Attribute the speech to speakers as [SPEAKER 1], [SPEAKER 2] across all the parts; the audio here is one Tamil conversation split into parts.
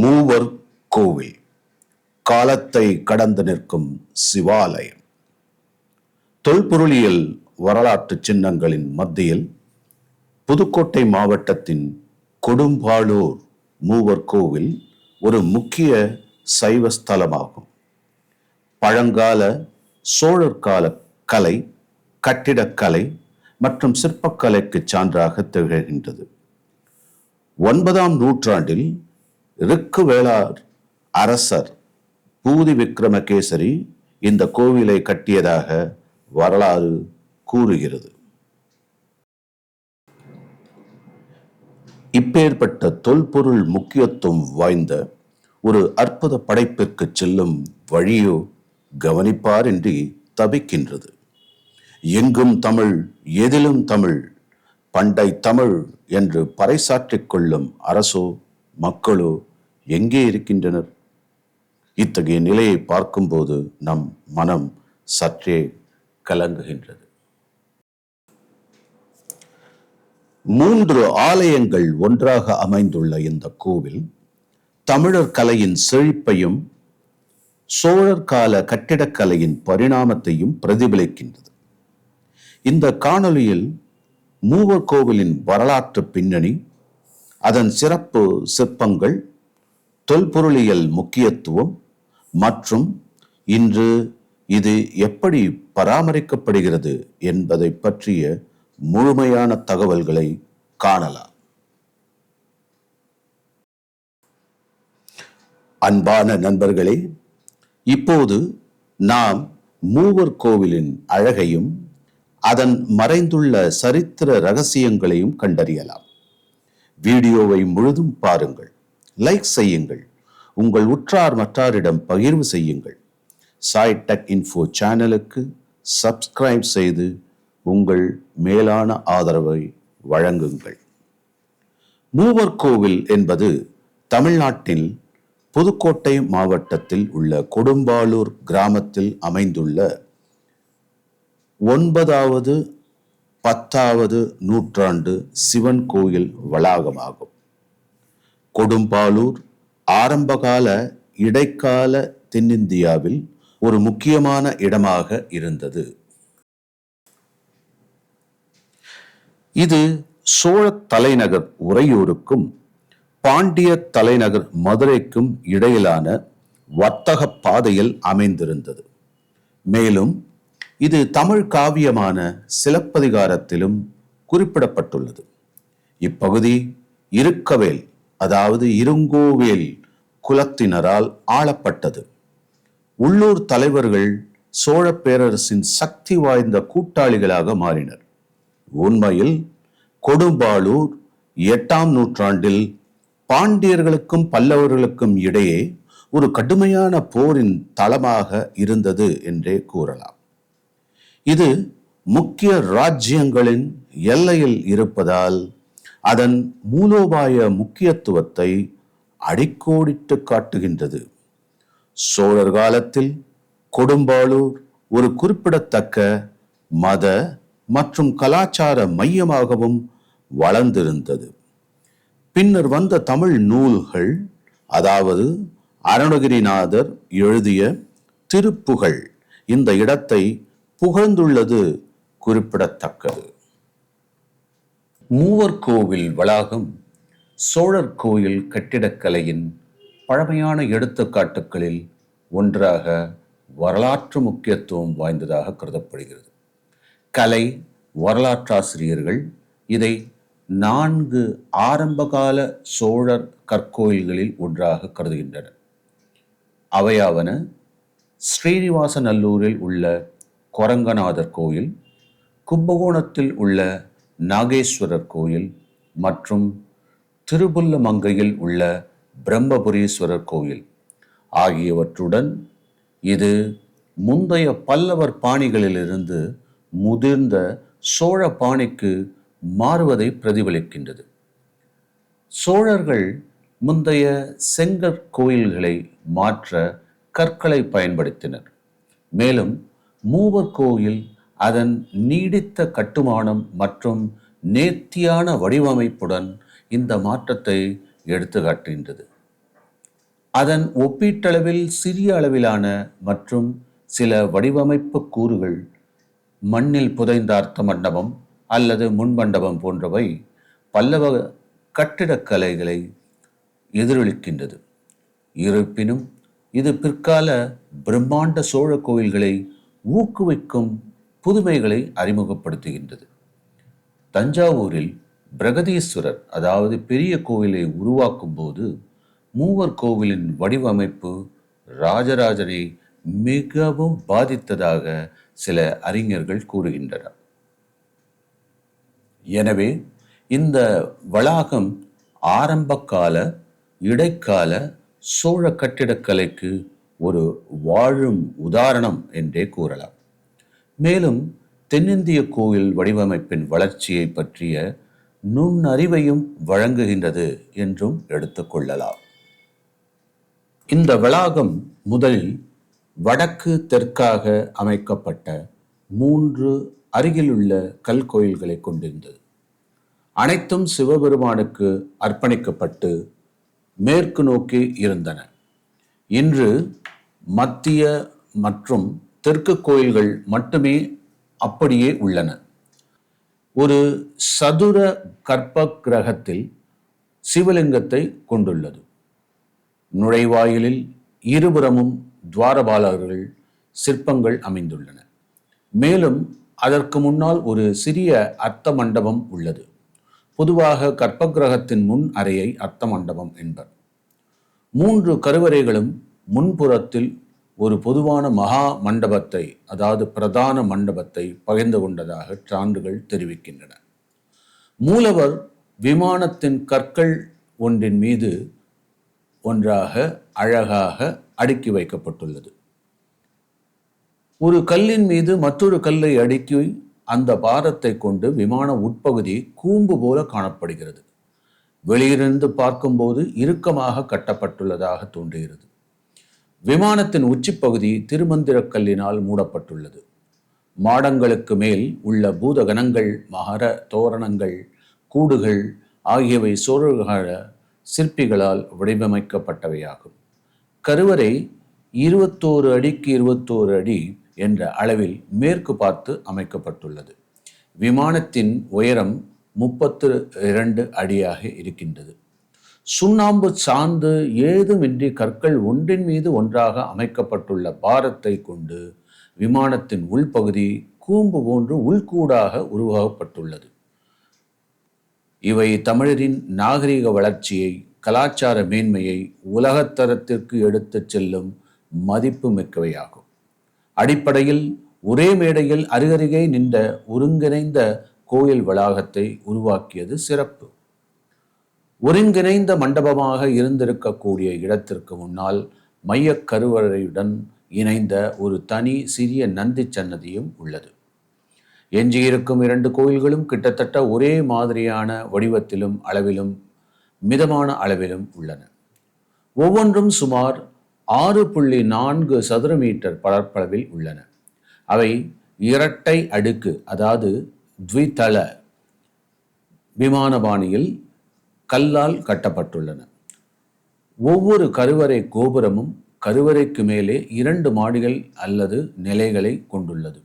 [SPEAKER 1] மூவர் கோவில் காலத்தை கடந்து நிற்கும் சிவாலயம் தொல்பொருளியல் வரலாற்று சின்னங்களின் மத்தியில் புதுக்கோட்டை மாவட்டத்தின் கொடும்பாளூர் மூவர் கோவில் ஒரு முக்கிய சைவ ஸ்தலமாகும் பழங்கால சோழர் கால கலை கட்டிடக்கலை மற்றும் சிற்பக்கலைக்கு சான்றாக திகழ்கின்றது ஒன்பதாம் நூற்றாண்டில் ருக்கு வேளார் அரசர் பூதி விக்ரமகேசரி இந்த கோவிலை கட்டியதாக வரலாறு கூறுகிறது இப்பேற்பட்ட தொல்பொருள் முக்கியத்துவம் வாய்ந்த ஒரு அற்புத படைப்பிற்கு செல்லும் வழியோ கவனிப்பாரின்றி தவிக்கின்றது எங்கும் தமிழ் எதிலும் தமிழ் பண்டை தமிழ் என்று பறைசாற்றிக் கொள்ளும் அரசோ மக்களோ எங்கே இருக்கின்றனர் இத்தகைய நிலையை பார்க்கும்போது நம் மனம் சற்றே கலங்குகின்றது மூன்று ஆலயங்கள் ஒன்றாக அமைந்துள்ள இந்த கோவில் தமிழர் கலையின் செழிப்பையும் சோழர் கால கட்டிடக்கலையின் பரிணாமத்தையும் பிரதிபலிக்கின்றது இந்த காணொலியில் மூவர் கோவிலின் வரலாற்று பின்னணி அதன் சிறப்பு சிற்பங்கள் தொல்பொருளியல் முக்கியத்துவம் மற்றும் இன்று இது எப்படி பராமரிக்கப்படுகிறது என்பதை பற்றிய முழுமையான தகவல்களை காணலாம் அன்பான நண்பர்களே இப்போது நாம் மூவர் கோவிலின் அழகையும் அதன் மறைந்துள்ள சரித்திர ரகசியங்களையும் கண்டறியலாம் வீடியோவை முழுதும் பாருங்கள் லைக் செய்யுங்கள் உங்கள் உற்றார் மற்றாரிடம் பகிர்வு செய்யுங்கள் சாய் டெக் இன்ஃபோ சேனலுக்கு சப்ஸ்கிரைப் செய்து உங்கள் மேலான ஆதரவை வழங்குங்கள் மூவர் கோவில் என்பது தமிழ்நாட்டில் புதுக்கோட்டை மாவட்டத்தில் உள்ள கொடும்பாலூர் கிராமத்தில் அமைந்துள்ள ஒன்பதாவது பத்தாவது நூற்றாண்டு சிவன் கோயில் வளாகமாகும் கொடும்பாலூர் ஆரம்பகால இடைக்கால தென்னிந்தியாவில் ஒரு முக்கியமான இடமாக இருந்தது இது சோழ தலைநகர் உறையூருக்கும் பாண்டிய தலைநகர் மதுரைக்கும் இடையிலான வர்த்தக பாதையில் அமைந்திருந்தது மேலும் இது தமிழ் காவியமான சிலப்பதிகாரத்திலும் குறிப்பிடப்பட்டுள்ளது இப்பகுதி இருக்கவேல் அதாவது இருங்கோவேல் குலத்தினரால் ஆளப்பட்டது உள்ளூர் தலைவர்கள் சோழ பேரரசின் சக்தி வாய்ந்த கூட்டாளிகளாக மாறினர் உண்மையில் கொடும்பாளூர் எட்டாம் நூற்றாண்டில் பாண்டியர்களுக்கும் பல்லவர்களுக்கும் இடையே ஒரு கடுமையான போரின் தளமாக இருந்தது என்றே கூறலாம் இது முக்கிய ராஜ்யங்களின் எல்லையில் இருப்பதால் அதன் மூலோபாய முக்கியத்துவத்தை அடிக்கோடிட்டு காட்டுகின்றது சோழர் காலத்தில் கொடும்பாளூர் ஒரு குறிப்பிடத்தக்க மத மற்றும் கலாச்சார மையமாகவும் வளர்ந்திருந்தது பின்னர் வந்த தமிழ் நூல்கள் அதாவது அருணகிரிநாதர் எழுதிய திருப்புகழ் இந்த இடத்தை புகழ்ந்துள்ளது குறிப்பிடத்தக்கது மூவர் கோவில் வளாகம் சோழர் கோயில் கட்டிடக்கலையின் பழமையான எடுத்துக்காட்டுகளில் ஒன்றாக வரலாற்று முக்கியத்துவம் வாய்ந்ததாக கருதப்படுகிறது கலை வரலாற்றாசிரியர்கள் இதை நான்கு ஆரம்பகால சோழர் கற்கோயில்களில் ஒன்றாக கருதுகின்றனர் அவையாவன ஸ்ரீனிவாசநல்லூரில் உள்ள கொரங்கநாதர் கோயில் கும்பகோணத்தில் உள்ள நாகேஸ்வரர் கோயில் மற்றும் திருபுல்லமங்கையில் உள்ள பிரம்மபுரீஸ்வரர் கோயில் ஆகியவற்றுடன் இது முந்தைய பல்லவர் பாணிகளிலிருந்து முதிர்ந்த சோழ பாணிக்கு மாறுவதை பிரதிபலிக்கின்றது சோழர்கள் முந்தைய செங்கற்கோயில்களை மாற்ற கற்களை பயன்படுத்தினர் மேலும் மூவர் கோயில் அதன் நீடித்த கட்டுமானம் மற்றும் நேர்த்தியான வடிவமைப்புடன் இந்த மாற்றத்தை எடுத்துக்காட்டுகின்றது அதன் ஒப்பீட்டளவில் சிறிய அளவிலான மற்றும் சில வடிவமைப்பு கூறுகள் மண்ணில் புதைந்த அர்த்த மண்டபம் அல்லது முன்மண்டபம் போன்றவை பல்லவ கட்டிடக்கலைகளை எதிரொலிக்கின்றது இருப்பினும் இது பிற்கால பிரம்மாண்ட சோழ கோயில்களை ஊக்குவிக்கும் புதுமைகளை அறிமுகப்படுத்துகின்றது தஞ்சாவூரில் பிரகதீஸ்வரர் அதாவது பெரிய கோவிலை உருவாக்கும் போது மூவர் கோவிலின் வடிவமைப்பு ராஜராஜனை மிகவும் பாதித்ததாக சில அறிஞர்கள் கூறுகின்றனர் எனவே இந்த வளாகம் ஆரம்பகால இடைக்கால சோழ கட்டிடக்கலைக்கு ஒரு வாழும் உதாரணம் என்றே கூறலாம் மேலும் தென்னிந்திய கோயில் வடிவமைப்பின் வளர்ச்சியை பற்றிய நுண்ணறிவையும் வழங்குகின்றது என்றும் எடுத்துக்கொள்ளலாம் இந்த வளாகம் முதலில் வடக்கு தெற்காக அமைக்கப்பட்ட மூன்று அருகிலுள்ள கல்கோயில்களை கொண்டிருந்தது அனைத்தும் சிவபெருமானுக்கு அர்ப்பணிக்கப்பட்டு மேற்கு நோக்கி இருந்தன இன்று மத்திய மற்றும் தெற்கு கோயில்கள் மட்டுமே அப்படியே உள்ளன ஒரு சதுர கற்ப கிரகத்தில் சிவலிங்கத்தை கொண்டுள்ளது நுழைவாயிலில் இருபுறமும் துவாரபாலர்கள் சிற்பங்கள் அமைந்துள்ளன மேலும் அதற்கு முன்னால் ஒரு சிறிய அர்த்த மண்டபம் உள்ளது பொதுவாக கிரகத்தின் முன் அறையை அர்த்த மண்டபம் என்பர் மூன்று கருவறைகளும் முன்புறத்தில் ஒரு பொதுவான மகா மண்டபத்தை அதாவது பிரதான மண்டபத்தை பகிர்ந்து கொண்டதாக சான்றுகள் தெரிவிக்கின்றன மூலவர் விமானத்தின் கற்கள் ஒன்றின் மீது ஒன்றாக அழகாக அடுக்கி வைக்கப்பட்டுள்ளது ஒரு கல்லின் மீது மற்றொரு கல்லை அடுக்கி அந்த பாரத்தை கொண்டு விமான உட்பகுதி கூம்பு போல காணப்படுகிறது வெளியிலிருந்து பார்க்கும்போது இறுக்கமாக கட்டப்பட்டுள்ளதாக தோன்றுகிறது விமானத்தின் உச்சிப்பகுதி திருமந்திரக்கல்லினால் மூடப்பட்டுள்ளது மாடங்களுக்கு மேல் உள்ள பூதகணங்கள் மகர தோரணங்கள் கூடுகள் ஆகியவை சோழர்கள சிற்பிகளால் வடிவமைக்கப்பட்டவையாகும் கருவறை இருபத்தோரு அடிக்கு இருபத்தோரு அடி என்ற அளவில் மேற்கு பார்த்து அமைக்கப்பட்டுள்ளது விமானத்தின் உயரம் முப்பத்து இரண்டு அடியாக இருக்கின்றது சுண்ணாம்பு சார்ந்து ஏதுமின்றி கற்கள் ஒன்றின் மீது ஒன்றாக அமைக்கப்பட்டுள்ள பாரத்தை கொண்டு விமானத்தின் உள்பகுதி கூம்பு போன்று உள்கூடாக உருவாக்கப்பட்டுள்ளது இவை தமிழரின் நாகரிக வளர்ச்சியை கலாச்சார மேன்மையை உலகத்தரத்திற்கு எடுத்துச் செல்லும் மதிப்பு மிக்கவையாகும் அடிப்படையில் ஒரே மேடையில் அருகருகே நின்ற ஒருங்கிணைந்த கோயில் வளாகத்தை உருவாக்கியது சிறப்பு ஒருங்கிணைந்த மண்டபமாக இருந்திருக்கக்கூடிய இடத்திற்கு முன்னால் மையக் கருவறையுடன் இணைந்த ஒரு தனி சிறிய நந்தி சன்னதியும் உள்ளது எஞ்சியிருக்கும் இரண்டு கோயில்களும் கிட்டத்தட்ட ஒரே மாதிரியான வடிவத்திலும் அளவிலும் மிதமான அளவிலும் உள்ளன ஒவ்வொன்றும் சுமார் ஆறு புள்ளி நான்கு சதுர மீட்டர் பரப்பளவில் உள்ளன அவை இரட்டை அடுக்கு அதாவது த்விதள விமானபாணியில் கல்லால் கட்டப்பட்டுள்ளன ஒவ்வொரு கருவறை கோபுரமும் கருவறைக்கு மேலே இரண்டு மாடிகள் அல்லது நிலைகளை கொண்டுள்ளது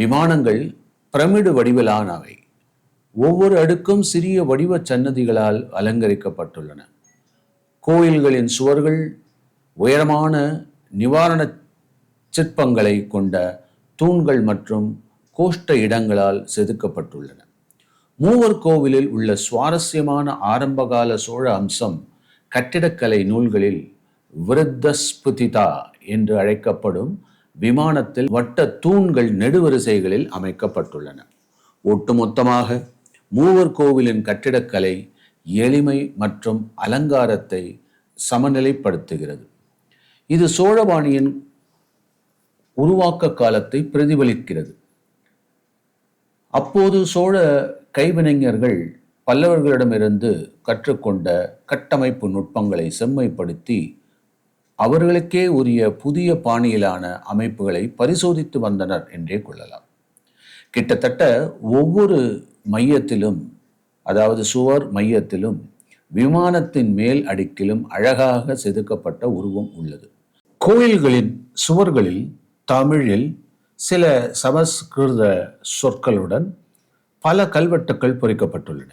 [SPEAKER 1] விமானங்கள் பிரமிடு வடிவிலானவை ஒவ்வொரு அடுக்கும் சிறிய வடிவச் சன்னதிகளால் அலங்கரிக்கப்பட்டுள்ளன கோயில்களின் சுவர்கள் உயரமான நிவாரண சிற்பங்களை கொண்ட தூண்கள் மற்றும் கோஷ்ட இடங்களால் செதுக்கப்பட்டுள்ளன மூவர் கோவிலில் உள்ள சுவாரஸ்யமான ஆரம்பகால சோழ அம்சம் கட்டிடக்கலை நூல்களில் விருத்தஸ்புதிதா என்று அழைக்கப்படும் விமானத்தில் வட்ட தூண்கள் நெடுவரிசைகளில் அமைக்கப்பட்டுள்ளன ஒட்டுமொத்தமாக மூவர் கோவிலின் கட்டிடக்கலை எளிமை மற்றும் அலங்காரத்தை சமநிலைப்படுத்துகிறது இது சோழபாணியின் உருவாக்க காலத்தை பிரதிபலிக்கிறது அப்போது சோழ கைவினைஞர்கள் பல்லவர்களிடமிருந்து கற்றுக்கொண்ட கட்டமைப்பு நுட்பங்களை செம்மைப்படுத்தி அவர்களுக்கே உரிய புதிய பாணியிலான அமைப்புகளை பரிசோதித்து வந்தனர் என்றே கொள்ளலாம் கிட்டத்தட்ட ஒவ்வொரு மையத்திலும் அதாவது சுவர் மையத்திலும் விமானத்தின் மேல் அடுக்கிலும் அழகாக செதுக்கப்பட்ட உருவம் உள்ளது கோயில்களின் சுவர்களில் தமிழில் சில சமஸ்கிருத சொற்களுடன் பல கல்வெட்டுக்கள் பொறிக்கப்பட்டுள்ளன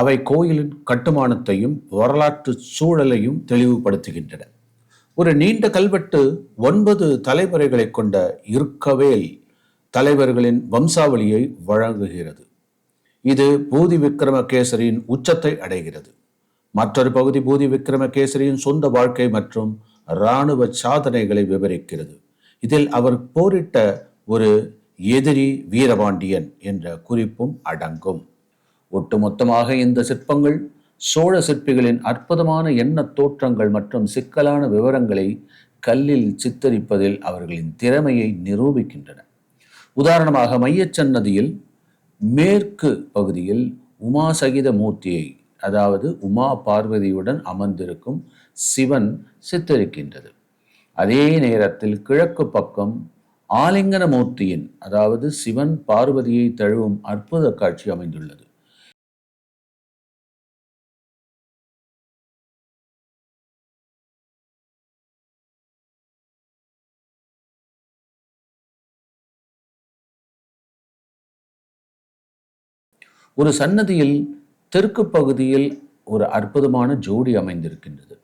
[SPEAKER 1] அவை கோயிலின் கட்டுமானத்தையும் வரலாற்று சூழலையும் தெளிவுபடுத்துகின்றன ஒரு நீண்ட கல்வெட்டு ஒன்பது தலைமுறைகளை கொண்ட இருக்கவேல் தலைவர்களின் வம்சாவளியை வழங்குகிறது இது பூதி விக்ரமகேசரியின் உச்சத்தை அடைகிறது மற்றொரு பகுதி பூதி விக்ரமகேசரியின் சொந்த வாழ்க்கை மற்றும் இராணுவ சாதனைகளை விவரிக்கிறது இதில் அவர் போரிட்ட ஒரு எதிரி வீரபாண்டியன் என்ற குறிப்பும் அடங்கும் ஒட்டுமொத்தமாக இந்த சிற்பங்கள் சோழ சிற்பிகளின் அற்புதமான எண்ணத் தோற்றங்கள் மற்றும் சிக்கலான விவரங்களை கல்லில் சித்தரிப்பதில் அவர்களின் திறமையை நிரூபிக்கின்றன உதாரணமாக மையச்சன்னதியில் மேற்கு பகுதியில் உமாசகித மூர்த்தியை அதாவது உமா பார்வதியுடன் அமர்ந்திருக்கும் சிவன் சித்தரிக்கின்றது அதே நேரத்தில் கிழக்கு பக்கம் ஆலிங்கனமூர்த்தியின் அதாவது சிவன் பார்வதியை தழுவும் அற்புத காட்சி அமைந்துள்ளது ஒரு சன்னதியில் தெற்கு பகுதியில் ஒரு அற்புதமான ஜோடி அமைந்திருக்கின்றது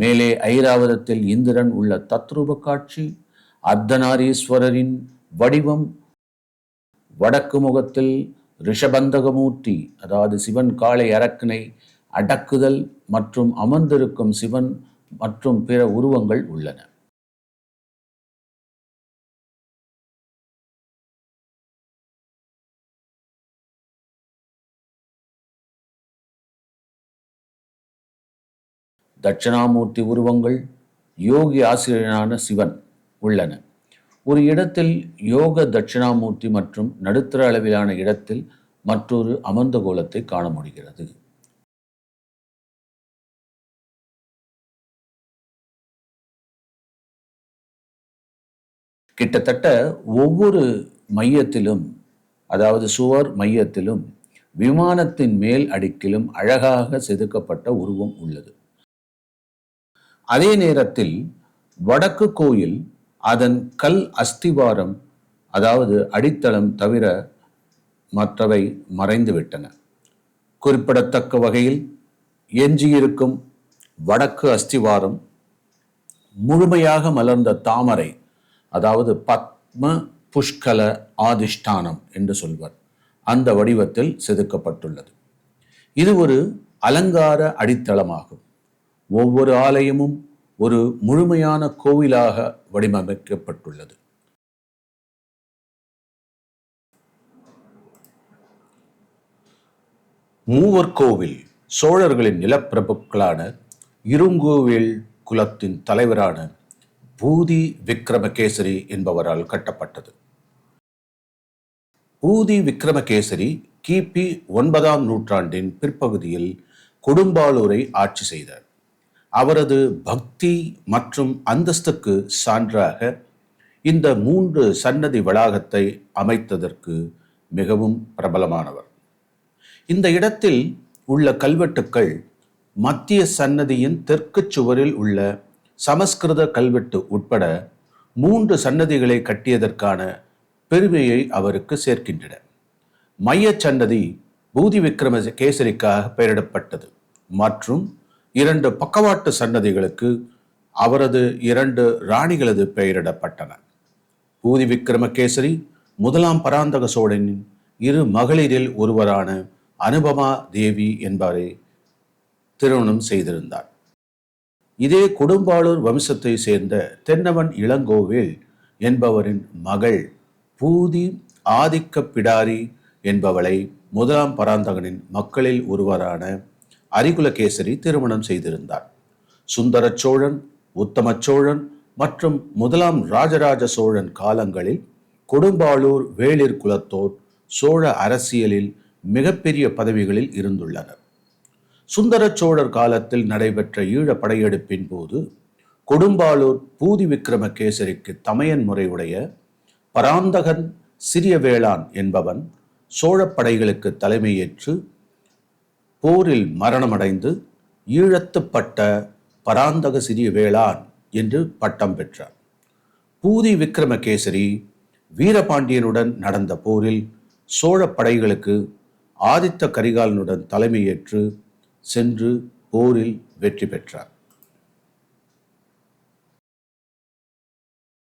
[SPEAKER 1] மேலே ஐராவதத்தில் இந்திரன் உள்ள தத்ரூப காட்சி அர்த்தநாரீஸ்வரரின் வடிவம் வடக்கு முகத்தில் ரிஷபந்தகமூர்த்தி அதாவது சிவன் காளை அரக்கனை அடக்குதல் மற்றும் அமர்ந்திருக்கும் சிவன் மற்றும் பிற உருவங்கள் உள்ளன தட்சிணாமூர்த்தி உருவங்கள் யோகி ஆசிரியரான சிவன் உள்ளன ஒரு இடத்தில் யோக தட்சிணாமூர்த்தி மற்றும் நடுத்தர அளவிலான இடத்தில் மற்றொரு அமர்ந்த கோலத்தை காண முடிகிறது கிட்டத்தட்ட ஒவ்வொரு மையத்திலும் அதாவது சுவர் மையத்திலும் விமானத்தின் மேல் அடுக்கிலும் அழகாக செதுக்கப்பட்ட உருவம் உள்ளது அதே நேரத்தில் வடக்கு கோயில் அதன் கல் அஸ்திவாரம் அதாவது அடித்தளம் தவிர மற்றவை மறைந்துவிட்டன குறிப்பிடத்தக்க வகையில் எஞ்சியிருக்கும் வடக்கு அஸ்திவாரம் முழுமையாக மலர்ந்த தாமரை அதாவது பத்ம புஷ்கல ஆதிஷ்டானம் என்று சொல்வர் அந்த வடிவத்தில் செதுக்கப்பட்டுள்ளது இது ஒரு அலங்கார அடித்தளமாகும் ஒவ்வொரு ஆலயமும் ஒரு முழுமையான கோவிலாக வடிவமைக்கப்பட்டுள்ளது மூவர் கோவில் சோழர்களின் நிலப்பிரபுக்களான இருங்கோவில் குலத்தின் தலைவரான பூதி விக்ரமகேசரி என்பவரால் கட்டப்பட்டது பூதி விக்ரமகேசரி கிபி ஒன்பதாம் நூற்றாண்டின் பிற்பகுதியில் கொடும்பாலூரை ஆட்சி செய்தார் அவரது பக்தி மற்றும் அந்தஸ்துக்கு சான்றாக இந்த மூன்று சன்னதி வளாகத்தை அமைத்ததற்கு மிகவும் பிரபலமானவர் இந்த இடத்தில் உள்ள கல்வெட்டுக்கள் மத்திய சன்னதியின் தெற்கு சுவரில் உள்ள சமஸ்கிருத கல்வெட்டு உட்பட மூன்று சன்னதிகளை கட்டியதற்கான பெருமையை அவருக்கு சேர்க்கின்றன மைய சன்னதி பூதி விக்ரம கேசரிக்காக பெயரிடப்பட்டது மற்றும் இரண்டு பக்கவாட்டு சன்னதிகளுக்கு அவரது இரண்டு ராணிகளது பெயரிடப்பட்டன பூதி விக்ரமகேசரி முதலாம் பராந்தக சோழனின் இரு மகளிரில் ஒருவரான அனுபமா தேவி என்பவரை திருமணம் செய்திருந்தார் இதே கொடும்பாளூர் வம்சத்தை சேர்ந்த தென்னவன் இளங்கோவில் என்பவரின் மகள் பூதி ஆதிக்க பிடாரி என்பவளை முதலாம் பராந்தகனின் மக்களில் ஒருவரான அரிகுலகேசரி திருமணம் செய்திருந்தார் சுந்தர சோழன் உத்தம சோழன் மற்றும் முதலாம் ராஜராஜ சோழன் காலங்களில் கொடும்பாளூர் வேளிர் குலத்தோர் சோழ அரசியலில் மிகப்பெரிய பதவிகளில் இருந்துள்ளனர் சுந்தர சோழர் காலத்தில் நடைபெற்ற ஈழ படையெடுப்பின் போது கொடும்பாளூர் பூதி விக்ரமகேசரிக்கு தமையன் முறையுடைய பராந்தகன் சிறிய வேளான் என்பவன் சோழப்படைகளுக்கு தலைமையேற்று போரில் மரணமடைந்து ஈழத்துப்பட்ட பராந்தக சிறிய வேளான் என்று பட்டம் பெற்றார் பூதி விக்ரமகேசரி வீரபாண்டியனுடன் நடந்த போரில் சோழ படைகளுக்கு ஆதித்த கரிகாலனுடன் தலைமையேற்று சென்று போரில் வெற்றி பெற்றார்